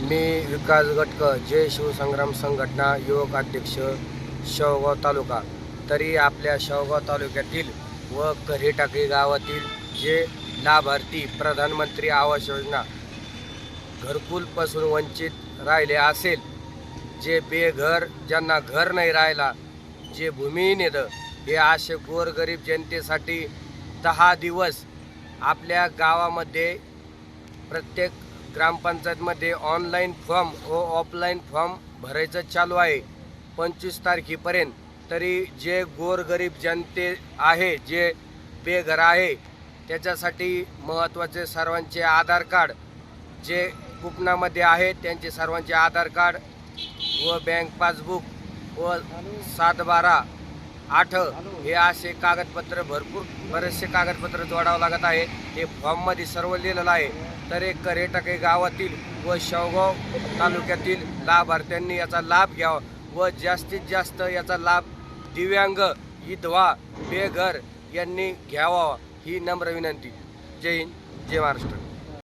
मी विकास गटक जय शिवसंग्राम संघटना युवक अध्यक्ष शेवगाव तालुका. तरी आपल्या शेवगाव तालुक्यातील व कऱ्हेटाकळी गावातील जे लाभार्थी प्रधानमंत्री आवास योजना घरकुलपासून वंचित राहिले असेल जे बेघर ज्यांना घर नाही राहिला जे भूमिहीन येतं हे असे गोरगरीब जनतेसाठी दहा दिवस आपल्या गावामध्ये प्रत्येक ग्रामपंचायतमध्ये ऑनलाईन फॉर्म व ऑफलाईन फॉर्म भरायचं चालू आहे. पंचवीस तारखेपर्यंत. तरी जे गोरगरीब जनते आहे जे बेघर आहे त्याच्यासाठी महत्त्वाचे सर्वांचे आधार कार्ड जे कुपनामध्ये आहेत त्यांचे सर्वांचे आधार कार्ड व बँक पासबुक व सात बारा आठ हे असे कागदपत्र भरपूर बरेचसे कागदपत्र जोडावं लागत आहे. हे फॉर्ममध्ये सर्व लिहिलेलं आहे. तर एक करेटके गावातील व शेवगाव तालुक्यातील लाभार्थ्यांनी याचा लाभ घ्यावा व जास्तीत जास्त याचा लाभ दिव्यांग विधवा बेघर यांनी घ्यावा. ही नम्र विनंती. जय हिंद जय महाराष्ट्र.